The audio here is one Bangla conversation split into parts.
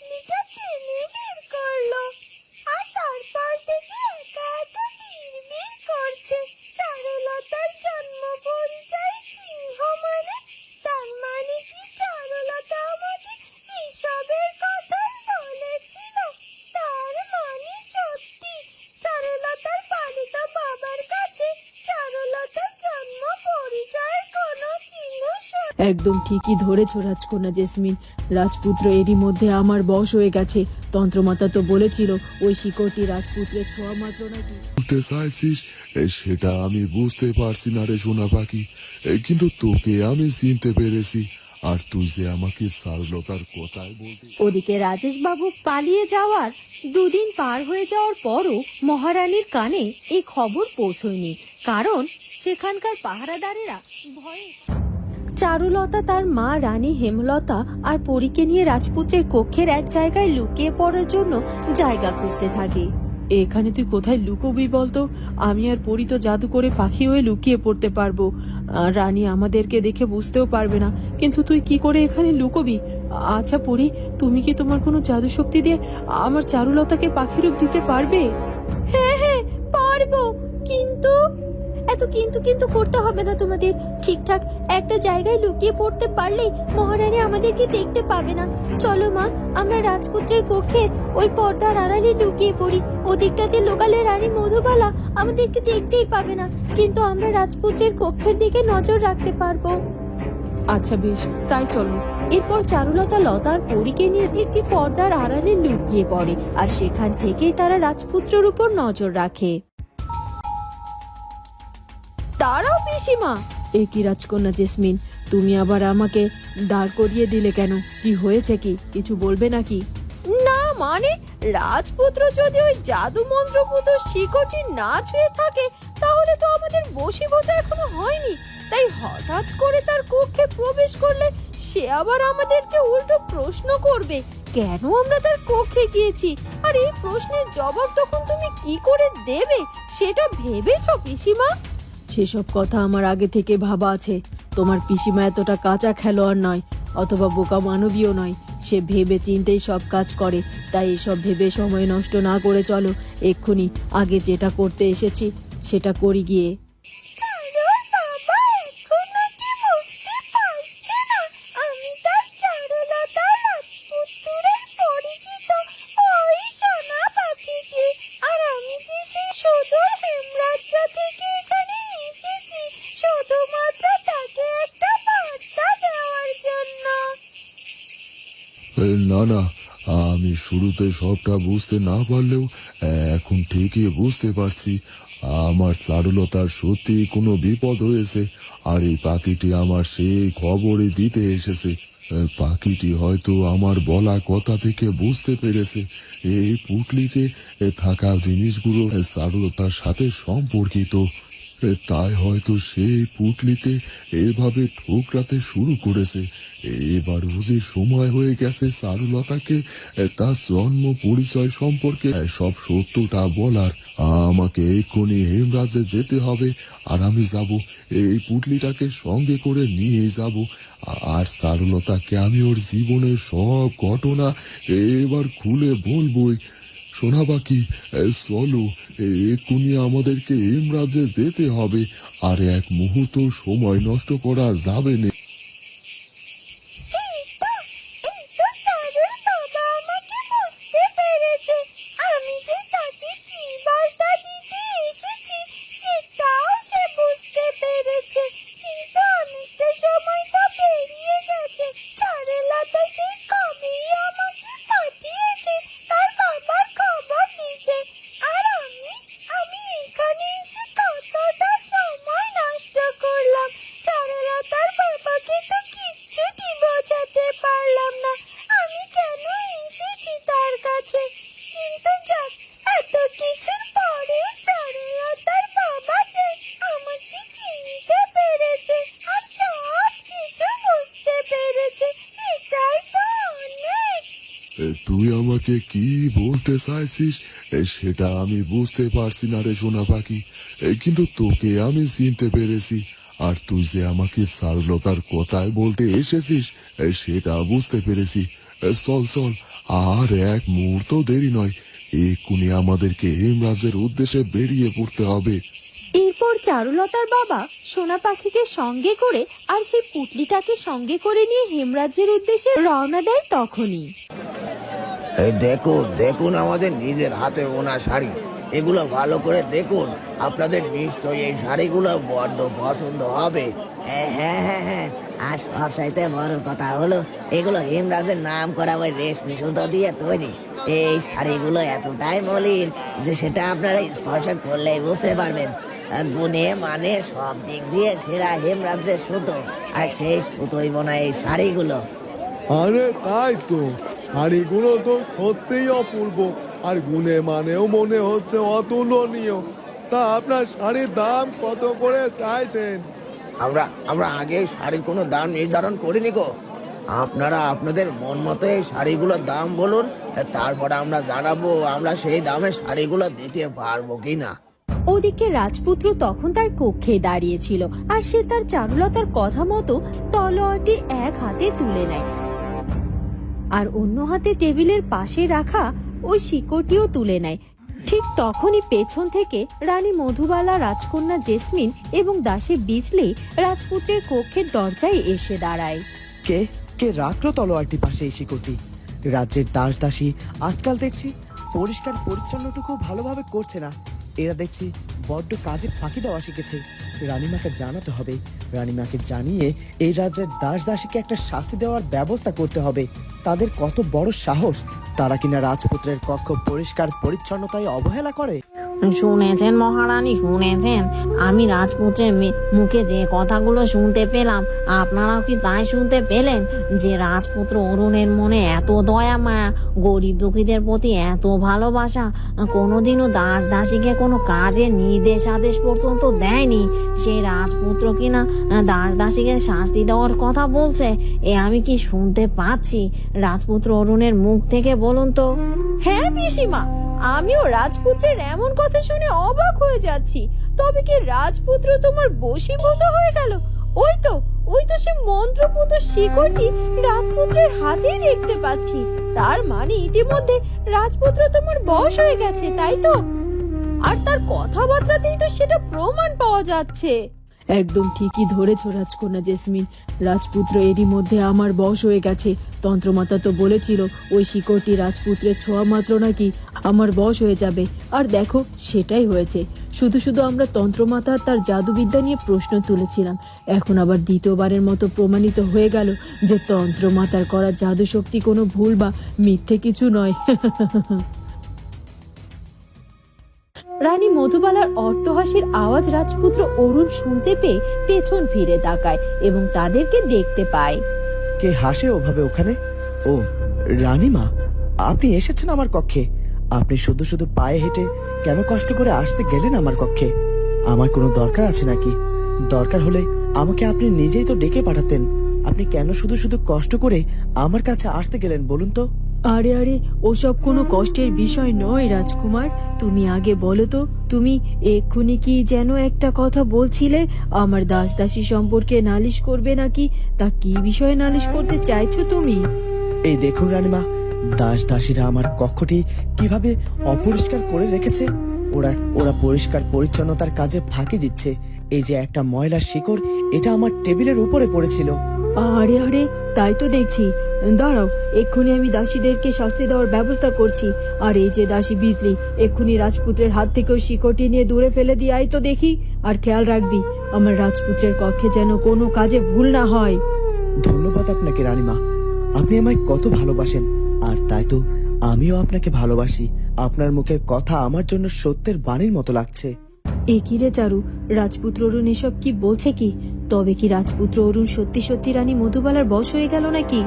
Lito একদম ঠিকই ধরেছ রাজকন্যা জেসমিন। রাজপুত্র এরই মধ্যে আমার বশ হয়ে গেছে। তন্ত্রমাতা তো বলেছিল ওই শিকড়টি রাজপুত্রের ছোঁয়া মাত্র নাকি? বলতে চাইছিস? সেটা আমি বুঝতে পারছি না রে সোনা পাখি। কিন্তু তোকে আমি চিনতে পেরেছি। আর তুই যে আমাকে সারলতার কথাই বলতে ওদিকে রাজেশ বাবু পালিয়ে যাওয়ার দুদিন পার হয়ে যাওয়ার পরও মহারানীর কানে এই খবর পৌঁছয়নি। কারণ সেখানকার পাহারাদারেরা ভয়ে চারুলতা তার মা রানী হেমলতা আর পরীকে নিয়ে রাজপুত্রের কক্ষের এক জায়গায় লুকিয়ে পড়ার জন্য জায়গা খুঁজতে থাকে। এখানে তুই কোথায় লুকোবি বলতো? আমি আর পরি তো জাদু করে পাখি হয়ে লুকিয়ে পড়তে পারব। রানী আমাদেরকে দেখে বুঝতেও পারবে না কিন্তু তুই কি করে এখানে লুকোবি? আচ্ছা পরি তুমি কি তোমার কোনো জাদু শক্তি দিয়ে আমার চারুলতাকে পাখি রূপ দিতে পারবে? হ্যাঁ হ্যাঁ পারব কিন্তু এত কিন্তু কিন্তু করতে হবে না তোমাদের। ঠিকঠাক একটা জায়গায় লুকিয়ে পড়তে পারলেই মহারানী আমাদেরকে দেখতে পাবে না। চলো মা, আমরা রাজপুত্রের কক্ষের ওই পর্দার আড়ালে লুকিয়ে পড়ি। ওদিকটাতে লোকালে রানী মধুবালা আমাদেরকে দেখতেই পাবে না। কিন্তু আমরা রাজপুত্রের কক্ষের দিকে নজর রাখতে পারব। আচ্ছা বেশ, তাই চলো। এরপর চারুলতা লতার পরীকে নিয়ে একটি পর্দার আড়ালে লুকিয়ে পড়ে। আর সেখান থেকেই তারা রাজপুত্রের উপর নজর রাখে। পিসিমা এ কি রাজকন্যা জেসমিন, তুমি আবার আমাকে দাঁড় করিয়ে দিলে কেন? কি হয়েছে কি? কিছু বলবে নাকি? না মানে রাজপুত্র যদি ওই জাদু মন্ত্রপুত শিকড়টি না ছুঁয়ে থাকে, তাহলে তো আমাদের বশীভূত এখনও হয়নি। তাই হঠাৎ করে তার কক্ষে প্রবেশ করলে সে আবার আমাদেরকে উল্টো প্রশ্ন করবে, কেন আমরা তার কক্ষে গিয়েছি? আর এই প্রশ্নের জবাব তখন তুমি কি করে দেবে? সেটা ভেবেছ পিসিমা? সেসব কথা আমার আগে থেকে ভাবা আছে। তোমার পিসিমা এতটা কাঁচা খেলোয়াড় নয়, অথবা বোকা মানবীয় নয়। সে ভেবে চিন্তেই সব কাজ করে, তাই এসব ভেবে সময় নষ্ট না করে চলো, এক্ষুনি আগে যেটা করতে এসেছি, সেটা করি গিয়ে। না না আমি শুরুতে সবটা বুঝতে না পারলেও এখন ঠিকই বুঝতে পারছি। আমার চারুলতার সত্যি কোনো বিপদ হয়েছে, আর এই পাখিটি আমার সেই খবরই দিতে এসেছে। পাখিটি হয়তো আমার বলা কথা থেকে বুঝতে পেরেছে। এই পুটলিতে থাকা জিনিসগুলো চারুলতার সাথে সম্পর্কিত। তাই হয়তো সেই পুটলিতে এভাবে ঠোকরাতে শুরু করেছে। এবার ও যে সময় হয়ে গেছে চারুলতাকে এ, তার জন্ম পরিচয় সম্পর্কে সব সত্যটা বলার। আমাকে এক্ষুনি হেমরাজে যেতে হবে আর আমি যাব। এই পুটলিটাকে সঙ্গে করে নিয়ে যাব। আর চারুলতাকে আমি ওর জীবনের সব ঘটনা এবার খুলে বলবই। শোনা বাকি চলো এক্ষুনি আমাদেরকে এমরাজে যেতে হবে, আর এক মুহূর্ত সময় নষ্ট করা যাবে না। কি বলতে চাইছিস? সেটা আমি বুঝতে পারছি না রে সোনা পাখি। কিন্তু তোকে আমি চিনতে পেরেছি। আর তুই যে আমাকে সারলতার কথায় বলতে এসেছিস সেটা বুঝতে পেরেছি। চল চল, আর এক মুহূর্ত দেরি নয়। এক্ষুনি আমাদেরকে হেমরাজের উদ্দেশ্যে বেরিয়ে পড়তে হবে। এরপর চারুলতার বাবা সোনা পাখিকে সঙ্গে করে আর সেই পুটলিটাকে সঙ্গে করে নিয়ে হেমরাজের উদ্দেশ্যে রওনা দেয় তখনই। দেখুন দেখুন আমাদের নিজের হাতে বোনা শাড়ি। এগুলো ভালো করে দেখুন, আপনাদের নিশ্চয়ই এই শাড়িগুলো বড্ড পছন্দ হবে। হ্যাঁ হ্যাঁ হ্যাঁ আর সবচাইতে বড় কথা হলো, এগুলো হেমরাজের নাম করা ওই রেশমি সুতো দিয়ে তৈরি। এই শাড়িগুলো এতটাই মলিন যে সেটা আপনারা স্পর্শ করলেই বুঝতে পারবেন। গুণে মানে সব দিক দিয়ে সেরা হেমরাজ্যের সুতো। আর সেই সুতোই বোনা এই শাড়িগুলো। আরে তাই তো। শাড়িগুলো তো সত্যিই অপূর্ব। আর গুণে মানেও মনে হচ্ছে অতুলনীয়। তা আপনার শাড়ির দাম কত করে চাইছেন? আমরা আমরা আগে শাড়ির কোনো দাম নির্ধারণ করিনি গো। আপনারা আপনাদের মন মতো এই শাড়িগুলোর দাম বলুন তারপর আমরা জানাব আমরা সেই দামে শাড়িগুলো দিতে পারব কি না। ওদিকে রাজপুত্র তখন তার কক্ষে দাঁড়িয়েছিল আর সে তার চারুলতার কথা মতো তলোয়ারটি এক হাতে তুলে নেয়। আর অন্য হাতে টেবিলের পাশে রাখা ওই শিকড়টিও তুলে নেয়। ঠিক তখনই পেছন থেকে রানী মধুবালা, রাজকন্যা জেসমিন এবং দাসে বিজলি রাজপুত্রের কক্ষের দরজায় এসে দাঁড়ায়। কে? কে রাখল তলোয়ারটি পাশে এই শিকড়টি? রাজ্যের দাস দাসী আজকাল দেখছি পরিষ্কার পরিচ্ছন্নটুকু ভালোভাবে করছে না। এরা দেখছি বড্ড কাজে ফাঁকি দেওয়া শিখেছে। রানীমাকে জানাতে হবে। রানীমাকে জানিয়ে এই রাজ্যের দাস দাসীকে একটা শাস্তি দেওয়ার ব্যবস্থা করতে হবে। তাদের কত বড় সাহস? তারা কিনা রাজপুত্রের কক্ষ পরিষ্কার পরিচ্ছন্নতায় অবহেলা করে? শুনেছেন মহারানী, শুনেছেন। আমি রাজপুত্রের মুখে যে কথাগুলো শুনতে পেলাম, আপনারাও কি তাই শুনতে পেলেন? যে রাজপুত্র অরুণের মনে এত দয়া, মায়া, গরিব দুঃখীদের প্রতি এত ভালোবাসা, কোনোদিনও দাস দাসীকে কোনো কাজের নির্দেশ, আদেশ পর্যন্ত দেয়নি। সেই রাজপুত্র কিনা দাস দাসীকে শাস্তি দেওয়ার কথা বলছে, এ আমি কি শুনতে পাচ্ছি? রাজপুত্র অরুণের মুখ থেকে বলুন তো। হ্যাঁ পিসিমা। আমিও রাজপুত্রের এমন কথা শুনে অবাক হয়ে যাচ্ছি। তবে কি রাজপুত্র তোমার বশীভূত হয়ে গেল? ওই তো ওই তো সে মন্ত্রপুত শিকড়টি রাজপুত্রের হাতেই দেখতে পাচ্ছি। তার মানে ইতিমধ্যে রাজপুত্র তোমার বশ হয়ে গেছে, তাই তো? আর তার কথাবার্তাতেই তো সেটা প্রমাণ পাওয়া যাচ্ছে। একদম ঠিকই ধরেছ রাজকন্যা জেসমিন। রাজপুত্র এরই মধ্যে আমার বশ হয়ে গেছে। তন্ত্রমাতা তো বলেছিল, ওই শিকড়টি রাজপুত্রের ছোঁয়া মাত্র নাকি আমার বশ হয়ে যাবে। আর দেখো, সেটাই হয়েছে। শুধু শুধু আমরা তন্ত্রমাতা তার জাদুবিদ্যা নিয়ে প্রশ্ন তুলেছিলাম। এখন আবার দ্বিতীয়বারের মতো প্রমাণিত হয়ে গেল যে তন্ত্রমাতার করা জাদুশক্তি কোনো ভুল বা মিথ্যে কিছু নয়। রানী মধুবালার অট্টহাসির আওয়াজ রাজপুত্র অরুণ শুনতে পেয়ে পেছন ফিরে তাকায় এবং তাদেরকে দেখতে পায়। কে হাসে ওভাবে ওখানে? ও, রানীমা, আপনি এসেছেন আমার কক্ষে। আপনি শুধু শুধু পায়ে হেঁটে কেন কষ্ট করে আসতে গেলেন আমার কক্ষে? আমার কোনো দরকার আছে নাকি? দরকার হলে আমাকে আপনি নিজেই তো ডেকে পাঠাতেন। আপনি কেন শুধু শুধু কষ্ট করে আমার কাছে আসতে গেলেন বলুন তো? আরে আরে ওসব কোনো কষ্টের বিষয় নয় রাজকুমার। তুমি আগে বলো তো তুমি এক্ষুনি কি যেন একটা কথা বলছিলে? আমার দাস দাসী সম্পর্কে নালিশ করবে নাকি? তা কি বিষয়ে নালিশ করতে চাইছো তুমি? এই দেখুন রানীমা দাস দাসীরা আমার কক্ষটি কীভাবে অপরিষ্কার করে রেখেছে? ওরা ওরা পরিষ্কার পরিচ্ছন্নতার কাজে ফাঁকি দিচ্ছে। এই যে একটা ময়লা শিকড় এটা আমার টেবিলের উপরে পড়েছিল। আরে আরে তাই তো দেখছি। দাঁড়াও এক্ষুনি আমি দাসীদেরকে শাস্তি দেওয়ার ব্যবস্থা করছি। আর এই যে দাসী বিজলি এক্ষুনি রাজপুত্রের হাত থেকে ওই শিকড়টি নিয়ে দূরে ফেলে দিয়ে আয় তো দেখি আর খেয়াল রাখবি আমার রাজপুত্রের কক্ষে যেন কোনো কাজে ভুল না হয়। ধন্যবাদ আপনাকে রানীমা। আপনি আমায় কত ভালোবাসেন আর তাই তো আমিও আপনাকে ভালোবাসি। আপনার মুখের কথা আমার জন্য সত্যের বাণীর মতো লাগছে। এ কি রে চারু রাজপুত্র অরুণ এসব কি বলছে কি? তবে কি রাজপুত্র অরুণ সত্যি সত্যি রানী মধুবালার বশ হয়ে গেল নাকি?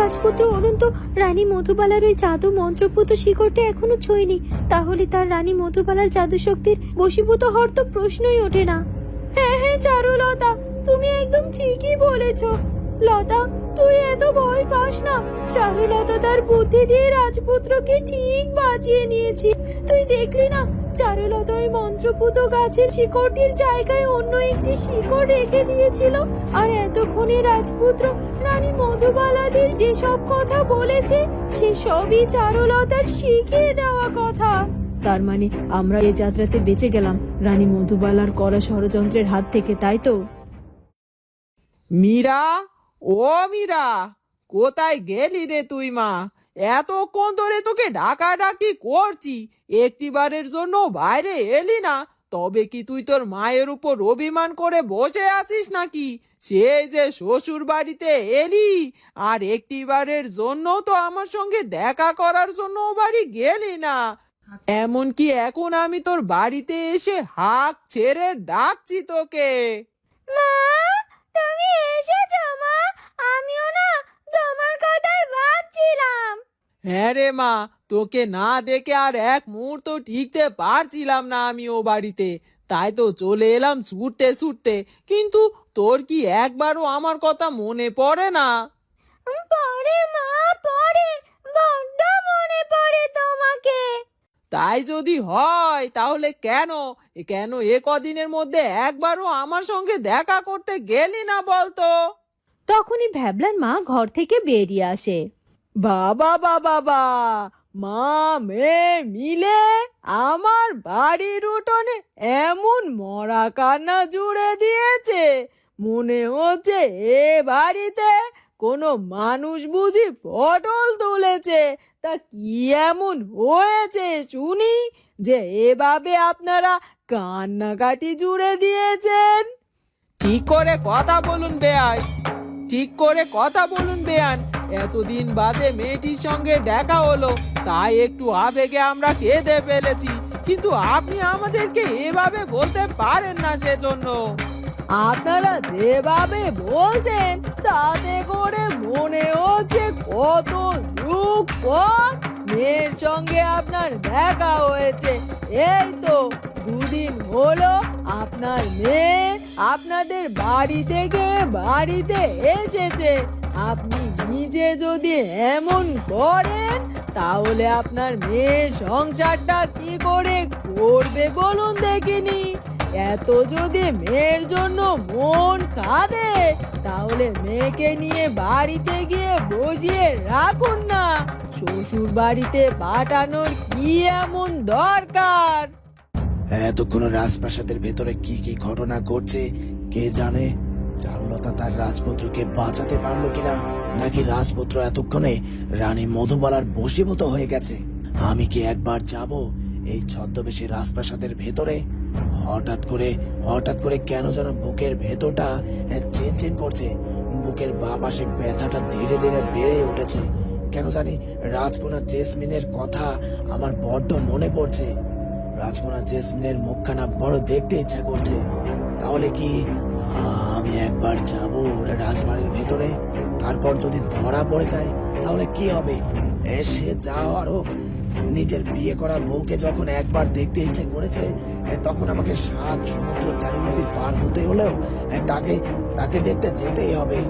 রাজপুত্র অরুণ তো রানী মধুবালার ওই জাদু মন্ত্রপুত শিকড়টা এখনও ছুঁয়নি। তাহলে তার রানী মধুবালার জাদু শক্তির বশীভূত হওয়ার তো প্রশ্নই ওঠে না। হ্যাঁ হ্যাঁ চারু লতা, তুমি একদম ঠিকই বলেছ। লতা, তুই এত ভয় পাস না। চারু লতা তার বুদ্ধি দিয়ে রাজপুত্রকে ঠিক বাঁচিয়ে নিয়েছি। তুই দেখলি না চারুলতা মন্ত্রপুত গাছের শিকড়টির জায়গায় অন্য একটি শিকড় রেখে দিয়েছিল। আর এতক্ষণে রাজপুত্র রানী মধুবালাদের কথা বলেছে, সে সবই চারুলতার শিখিয়ে দেওয়া কথা। তার মানে আমরা এই যাত্রাতে বেঁচে গেলাম, রানী মধুবালার করা ষড়যন্ত্রের হাত থেকে, তাই তো? মীরা, ও মীরা, কোথায় গেলি রে তুই মা? এতক্ষণ ধরে তোকে ডাকাডাকি করছি। একটিবারের জন্য বাইরে এলি না। তবে কি তুই তোর মায়ের উপর অভিমান করে বসে আছিস নাকি? সেই যে শ্বশুর বাড়িতে এলি। আর একটিবারের জন্য তো আমার সঙ্গে দেখা করার জন্য বাড়ি গেলি না। এমনকি এখন আমি তোর বাড়িতে এসে হাঁক ছেড়ে ডাকছি তোকে। তুমি এসেছ মা। আমিও না তোমার কথাই ভাবছিলাম। হ্যাঁ রে মা তোকে না দেখে আর এক মুহূর্ত ঠিকতে পারছিলাম না আমি ও বাড়িতে। তাই তো চলে এলাম ছুটতে ছুটতে কিন্তু তোর কি একবারও আমার কথা মনে পড়ে না? পরে মা পরে বড্ড মনে পড়ে তোমাকে। তাই যদি হয় তাহলে কেন? কেন এ কদিনের মধ্যে একবারও আমার সঙ্গে দেখা করতে গেলি না বলতো? তখনই ভ্যাবলার মা ঘর থেকে বেরিয়ে আসে। বাবা বাবা বা মা, মেয়ে মিলে আমার বাড়ির উঠোনে এমন মরা কান্না জুড়ে দিয়েছে। মনে হচ্ছে এ বাড়িতে কোনো মানুষ বুঝি পটল তুলেছে। তা কি এমন হয়েছে শুনি যে এভাবে আপনারা কান্নাকাটি জুড়ে দিয়েছেন? ঠিক করে কথা বলুন বেয়াই ঠিক করে কথা বলুন, বেয়ান। এতদিন বাদে মেয়েটির সঙ্গে দেখা হলো, তাই একটু আবেগে আমরা কেঁদে ফেলেছি। কিন্তু আপনি আমাদেরকে এভাবে বলতে পারেন না সেজন্য। আপনারা যেভাবে বলছেন, তাতে করে মনে হচ্ছে কত পর মেয়ের সঙ্গে আপনার দেখা হয়েছে। এই তো দুদিন হলো আপনার মেয়ে আপনাদের বাড়ি থেকে বাড়িতে এসেছে। আপনি নিজে যদি এমন করেন, তাহলে আপনার মেয়ে সংসারটা কি করে করবে বলুন দেখিনি। এত যদি মেয়ের জন্য মন কাঁদে, তাহলে মেয়েকে নিয়ে বাড়িতে গিয়ে বসিয়ে রাখুন না। শ্বশুর বাড়িতে পাঠানোর কি এমন দরকার? এতক্ষণ রাজপ্রাসাদের ভেতরে কি কি ঘটনা ঘটছে, কে জানে? চারুলতা তার রাজপুত্রকে বাঁচাতে পারল কিনা, নাকি রাজপুত্র এতক্ষণে রানী মধুবালার বশীভূত হয়ে গেছে? আমি কি একবার যাব এই ছদ্মবেশী রাজপ্রাসাদের ভেতরে? হঠাৎ করে হঠাৎ করে কেন যেন বুকের ভেতরটা চিনচিন করছে। বুকের বা পাশে ব্যথাটা ধীরে ধীরে বেড়ে উঠেছে। কেন জানি রাজকন্যা জেসমিনের কথা আমার বড্ড মনে পড়ছে। রাজকন্যা জেসমিনের মুখখানা বড় দেখতে ইচ্ছা করছে। তাহলে কি আমি একবার যাব রাজবাড়ির ভেতরে? তারপর যদি ধরা পড়ে যায়, তাহলে কি হবে? সে যা হওয়ার হোক নিজের বিয়ে করা বউকে যখন একবার দেখতে ইচ্ছে করেছে তখন আমাকে সাত সমুদ্র তেরো নদী পার হতে হলেও তাকে তাকে দেখতে যেতেই হবে।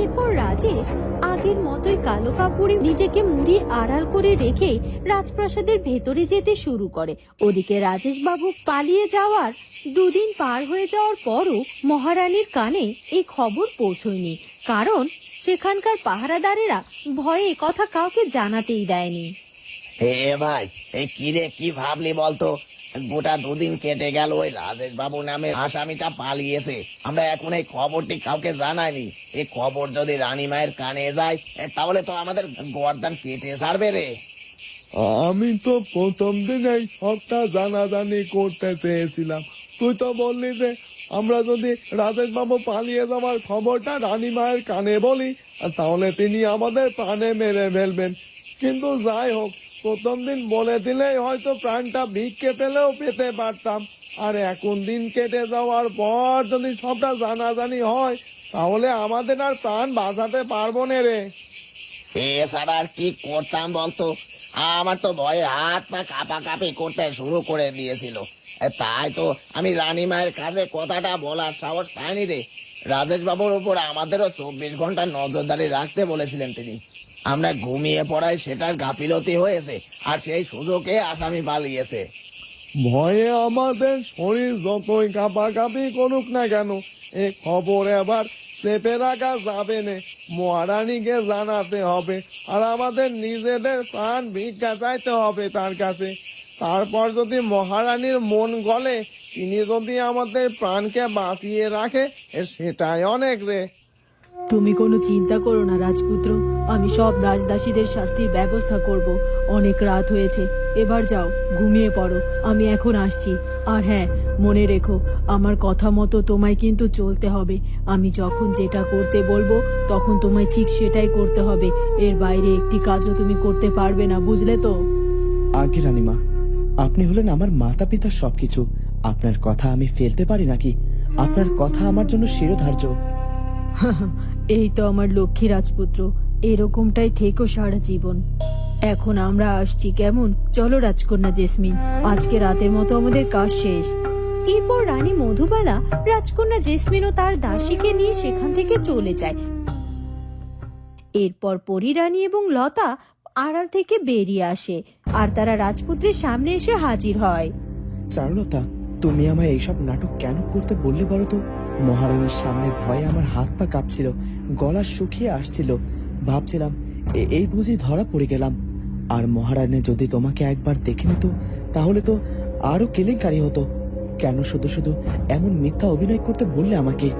এরপর রাজেশ আগের মতোই কালো কাপড়ে নিজেকে মুড়ি আড়াল করে রেখে রাজপ্রাসাদের ভেতরে যেতে শুরু করে। ওদিকে রাজেশ বাবু পালিয়ে যাওয়ার দুদিন পার হয়ে যাওয়ার পরও মহারানীর কানে এই খবর পৌঁছয়নি, কারণ সেখানকার পাহারাদারেরা ভয়ে কথা কাউকে জানাতেই দেয়নি। হে ভাই এই কি রে কি ভাবলি বলতো? গোটা দুদিন কেটে গেল, ওই রাজেশ বাবু নামে আসামিটা পালিয়েছে। আমরা এখন এই খবরটি কাউকে জানাইনি। এই খবর যদি রানী মায়ের কানে যায় তাহলে তো আমাদের গর্দান কেটে ছাড়বে রে। আমি তো প্রথম দিনেই সবটা জানাজানি করতে চেয়েছিলাম। তুই তো বললি যে, আমরা যদি রাজেশ বাবু পালিয়ে যাওয়ার খবরটা রানী মায়ের কানে বলি, তাহলে তিনি আমাদের প্রাণে মেরে ফেলবেন। কিন্তু যাই হোক প্রথম দিন বলে দিলেই হয়তো প্রাণটা ভিক্ষে পেলেও পেতে পারতাম। আর এখন দিন কেটে যাওয়ার পর যদি সবটা জানাজানি হয়, তাহলে আমাদের আর প্রাণ বাঁচাতে পারব না রে। এছাড়া আর কি করতাম বলতো? আমার তো ভয়ে হাত পা কাঁপাকাঁপি করতে শুরু করে দিয়েছিল। তাই তো আমি রানী মায়ের কাছে কথাটা বলার সাহস পাইনি রে। রাজেশ বাবুর উপর আমাদেরও চব্বিশ ঘণ্টা নজরদারি রাখতে বলেছিলেন তিনি। আমরা ঘুমিয়ে পড়ায় সেটার গাফিলতি হয়েছে, আর সেই সুযোগে আসামি পালিয়েছে। ভয়ে আমাদের শরীর যতই কাঁপাকাঁপি করুক না কেন, এ খবর এবার চেপে রাখা যাবে না। মহারানীকে জানাতে হবে, আর আমাদের নিজেদের প্রাণ ভিক্ষা চাইতে হবে তার কাছে। তারপর যদি মহারানীর মন গলে, তিনি যদি আমাদের প্রাণকে বাঁচিয়ে রাখে সেটাই অনেক রে। তুমি কোনো চিন্তা করো না, রাজপুত্র। আমি সব দাস দাসীদের শাস্তির ব্যবস্থা করব। অনেক রাত হয়েছে। এবার যাও, ঘুমিয়ে পড়ো। আমি এখন আসছি। আর হ্যাঁ মনে রেখো, আমার কথা মতো তোমায় কিন্তু চলতে হবে। আমি যখন যেটা করতে বলব, তখন তোমায় ঠিক সেটাই করতে হবে। এর বাইরে একটি কাজও তুমি করতে পারবে না, বুঝলে তো? আগে রানিমা, আপনি হলেন আমার মাতা পিতার সবকিছু। আপনার কথা আমি ফেলতে পারি নাকি? আপনার কথা আমার জন্য শিরোধার্য। এই তো আমার লক্ষ্মী রাজপুত্র, এরকমটাই থেকো সারা জীবন। এখন আমরা আসছি, কেমন? চলো রাজকন্যা জেসমিন, আজকে রাতের মতো আমাদের কাজ শেষ। এরপর রানী মধুবালা রাজকন্যা জেসমিন ও তার দাসীকে নিয়ে সেখান থেকে চলে যায়। এরপর পরী রানী এবং লতা আড়াল থেকে বেরিয়ে আসে আর তারা রাজপুত্রের সামনে এসে হাজির হয়। চারুলতা, তুমি আমায় এইসব নাটক কেন করতে বললে বলো তো? মহারানীর সামনে ভয়ে আমার হাত পা কাঁপছিল গলা শুকিয়ে আসছিল। ভাবছিলাম এই বুঝি ধরা পড়ে গেলাম। আর মহারানী যদি তোমাকে একবার দেখে নিত তাহলে তো আরও কেলেঙ্কারি হতো। কেন শুধু শুধু এমন মিথ্যা অভিনয় করতে বললে আমাকে?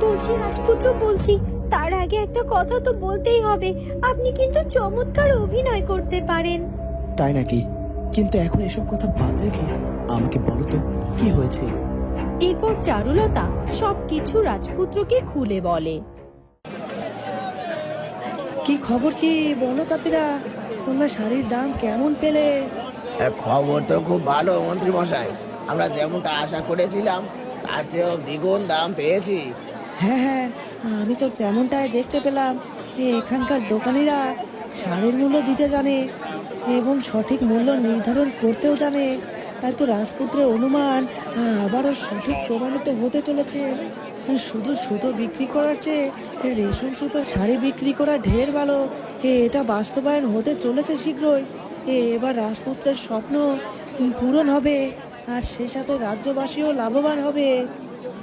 বলছি রাজপুত্র বলছি। তার আগে একটা কথা তো বলতেই হবে। আপনি কিন্তু চমৎকার অভিনয় করতে পারেন। তাই নাকি? কিন্তু এখন এসব কথা বাদ রেখে আমাকে বলো তো কি হয়েছে? এরপর চারুলতা সবকিছু রাজপুত্রকে খুলে বলে। কি খবর কি বলো তাতিরা তোমরা শাড়ির দাম কেমন পেলে? খবর তো খুব ভালো মন্ত্রী মশাই আমরা যেমনটা আশা করেছিলাম তার চেয়েও দ্বিগুণ দাম পেয়েছি। হ্যাঁ হ্যাঁ আমি তো তেমনটাই দেখতে পেলাম। এখানকার দোকানিরা শাড়ির মূল্য দিতে জানে এবং সঠিক মূল্য নির্ধারণ করতেও জানে। তাই তো রাজপুত্রের অনুমান আবারও সঠিক প্রমাণিত হতে চলেছে। শুধু সুতো বিক্রি করার চেয়ে রেশম সুতোর শাড়ি বিক্রি করা ঢের ভালো। এটা বাস্তবায়ন হতে চলেছে শীঘ্রই। এবার রাজপুত্রের স্বপ্ন পূরণ হবে, আর সে সাথে রাজ্যবাসীও লাভবান হবে।